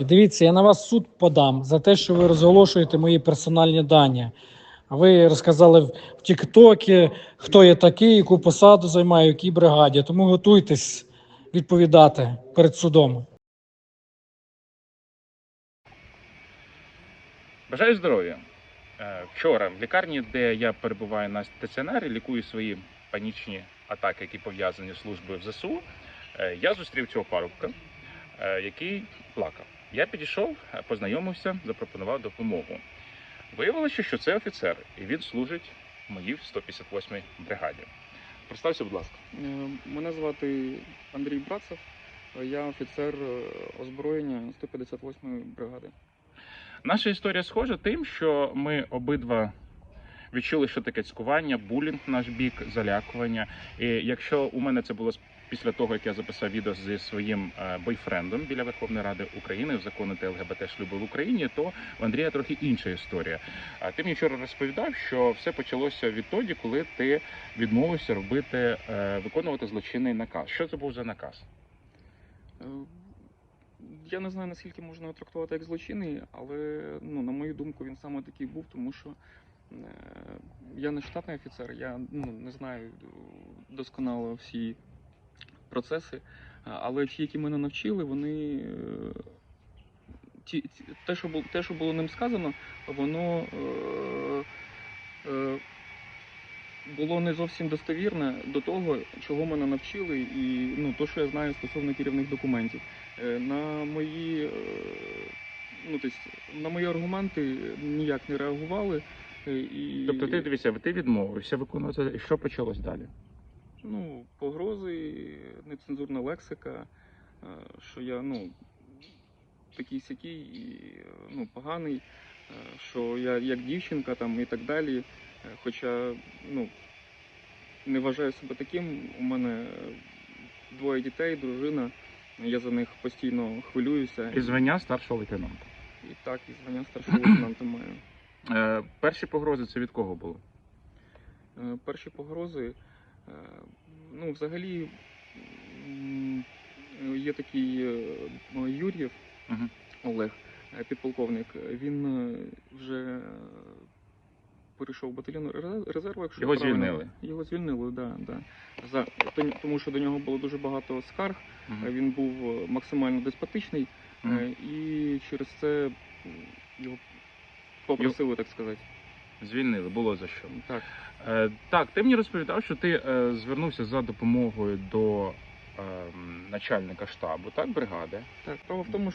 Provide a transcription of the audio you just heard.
Дивіться, я на вас суд подам за те, що ви розголошуєте мої персональні дані. Ви розказали в в Тіктокі, хто я такий, яку посаду займаю, в якій бригаді. Тому готуйтесь відповідати перед судом. Бажаю здоров'я. Е, Вчора в лікарні, де я перебуваю на стаціонарі, лікую свої панічні атаки, які пов'язані з службою в ЗСУ. е, Я зустрів цього парубка, е, який плакав. Я підійшов, е, познайомився, запропонував допомогу. Виявилося, що це офіцер, і він служить в моїй 158-й бригаді. Представся, будь ласка. Е, Мене звати Андрій Братцев, я офіцер е, озброєння 158-ї бригади. Наша історія схожа тим, що ми обидва відчули, що таке цькування, булінг в наш бік, залякування. І якщо у мене це було після того, як я записав відео зі своїм е, бойфрендом біля Верховної Ради України узаконити ЛГБТ шлюби в Україні, то в Андрія трохи інша історія. Ти мені вчора розповідав, що все почалося відтоді, коли ти відмовився робити е, виконувати злочинний наказ. Що це був за наказ? Е, Я не знаю, наскільки можна його трактувати як злочинний, але ну, на мою думку, він саме такий був, тому що я не штатний офіцер, я ну, не знаю досконало всі процеси, але ті, які мене навчили, вони. е, Ті, те, що було, те, що було ним сказано, воно е, е, було не зовсім достовірне до того, чого мене навчили, і ну, то, що я знаю стосовно керівних документів. Е, На мої, ну, тобто, на мої аргументи ніяк не реагували. І, Тобто, ти дивися, ти відмовився виконувати, і що почалось далі? Ну, погрози, нецензурна лексика, е, що я ну, такий сякий, і, ну, поганий, е, що я як дівчинка там і так далі. Е, Хоча ну, не вважаю себе таким. У мене двоє дітей, дружина. Я за них постійно хвилююся. І звання старшого лейтенанта. І так, і звання старшого лейтенанта маю. Е, перші погрози це від кого були? Е, Перші погрози. Е, Ну, взагалі, є такий е, Юр'єв Мгм. Олег, е, підполковник. Він вже перейшов в батальйон резерву, якщо Його правильно- звільнили. Його звільнили, да, да. За, тому що до нього було дуже багато скарг. Е, Він був максимально деспотичний, Мгм. і через це його попросили, так сказати. Звільнили, було за що. Так. Е, так, ти мені розповідав, що ти е, звернувся за допомогою до е, начальника штабу, так, бригади. Так, справа в тому,